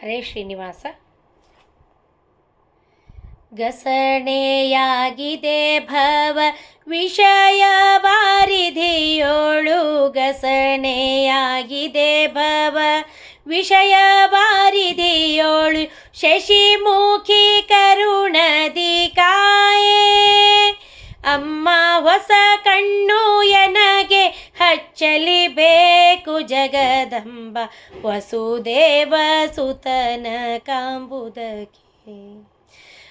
ಹರೇ ಶ್ರೀನಿವಾಸ. ಗಸಣೆಯಾಗಿದೆ ಭವ ವಿಷಯ ವಾರಿಧಿಯೋಳು ಗಸಣೆಯಾಗಿದೆ ಭವ ವಿಷಯ ವಾರಿಧಿಯೋಳು ಶಶಿಮುಖಿ ಕರುಣದಿ ಕಾಯೇ. ಅಮ್ಮ ಹೊಸ ಕಣ್ಣು ಎನಗೆ ಹಚ್ಚಲಿ ಜಗದಂಬ ವಸುದೇವ ಸುತನ ಕಾಂಬುದಕ್ಕೆ.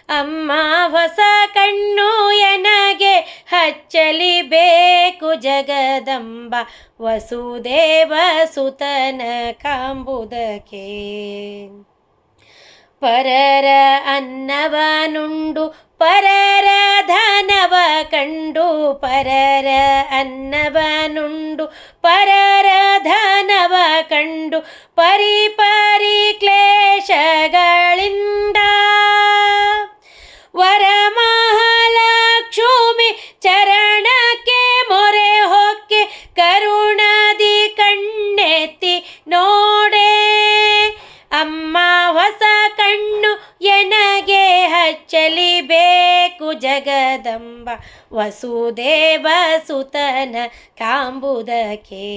ಅಮ್ಮ ಹೊಸ ಕಣ್ಣು ಎನಗೆ ಹಚ್ಚಲಿ ಬೇಕು ಜಗದಂಬ ವಸುದೇವ ಸುತನ ಕಾಂಬುದಕ್ಕೆ. ಪರರ ಅನ್ನವನುಂಡು ಪರರ ಧನವ ಕಂಡು ಪರರ ಅನ್ನವನುಂಡು. ಪರರ ಧನವ ಕಂಡು ಪರಿ ಪರಿ ಕ್ಲೇಶಗಳಿಂದ. ವರಮಹಾಲಕ್ಷ್ಮಿ ಚರಣಕ್ಕೆ ಮೊರೆ ಹೊಕ್ಕೆ ಕರುಣದಿ ಕಣ್ಣೆತ್ತಿ ನೋಡೆ. ಅಮ್ಮ ಹೊಸ ಕಣ್ಣು ಎನಗೆ ಹಚ್ಚಲಿ? ಜಗದಂಬ ವಸುದೇವ ಸುತನ ಕಾಂಬುದಕ್ಕೆ.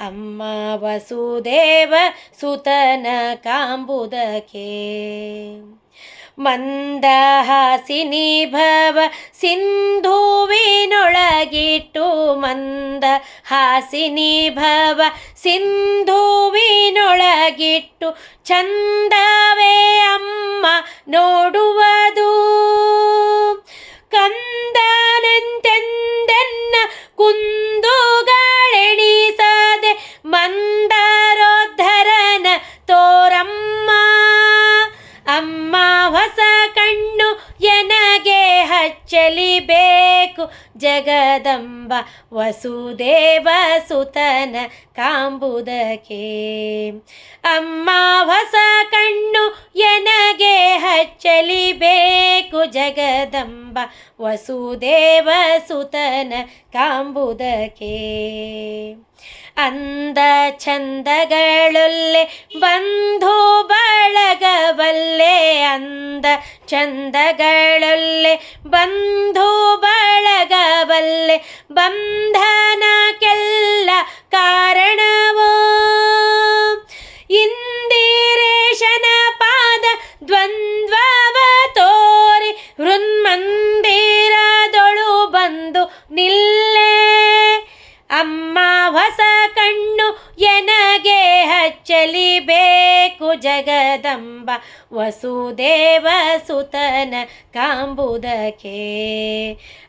ಅಮ್ಮ ವಸುದೇವ ಸುತನ ಕಾಂಬುದಕ್ಕೆ. ಮಂದಹಾಸಿನಿ ಭವ ಸಿಂಧುವಿನೊಳಗಿಟ್ಟು ಮಂದ ಹಾಸಿನಿ ಭವ ಸಿಂಧುವಿನೊಳಗಿಟ್ಟು ಚಂದವೇ ಅಮ್ಮ ನೋಡುವುದು ಕುಂದುಗಳೆಣಿಸದೆ ಮಂದರೋದ್ಧರನ ತೋರಮ್ಮ. ಅಮ್ಮ ಹೊಸ ಕಣ್ಣು ಎನಗೆ ಹಚ್ಚಲಿಬೇಕು. ಜಗದಂಬ ವಸುದೇವ ಸುತನ ಕಾಂಬುದಕ್ಕೆ. ಅಮ್ಮ ಹೊಸ ಕಣ್ಣು ಎನಗೆ ಹಚ್ಚಲಿ ಬೇಕು ಜಗದಂಬ ವಸುದೇವ ಸುತನ ಕಾಂಬುದಕ್ಕೆ. ಅಂದ ಚಂದಗಳುಲ್ಲೆ ಬಂಧು ಬಳಗವಲ್ಲೆ ಅಂದ ಚಂದಗಳುಲ್ಲೆ ಬಂಧು ಬಳಗವಲ್ಲೆ ಬಂಧನಕ್ಕೆಲ್ಲ ಕಾರಣವೋ ಹೊಸ ಕಣ್ಣು ಎನಗೆ ಹಚ್ಚಲಿ ಬೇಕು ಜಗದಂಬ ವಸುದೇವ ಸುತನ ಕಾಂಬುದಕ್ಕೆ.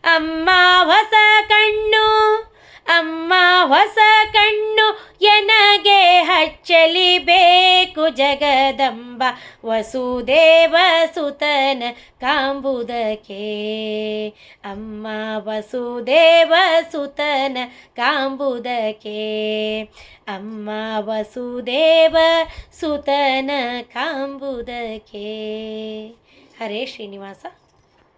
ಅಮ್ಮ ಹೊಸ ಕಣ್ಣು, ಅಮ್ಮ ಹೊಸ ಕಣ್ಣು ಎನಗೆ ಹಚ್ಚಲಿ ಬೇಕು ಜಗದಂಬ ವಸುದೇವ ಸುತನ ಕಾಂಬುದಕ್ಕೆ. ಅಮ್ಮ ವಸುದೇವ ಸುತನ ಕಾಂಬುದಕ್ಕೆ. ಅಮ್ಮ ವಸುದೇವ ಸುತನ ಕಾಂಬುದಕ್ಕೆ. ಹರೇ ಶ್ರೀನಿವಾಸ.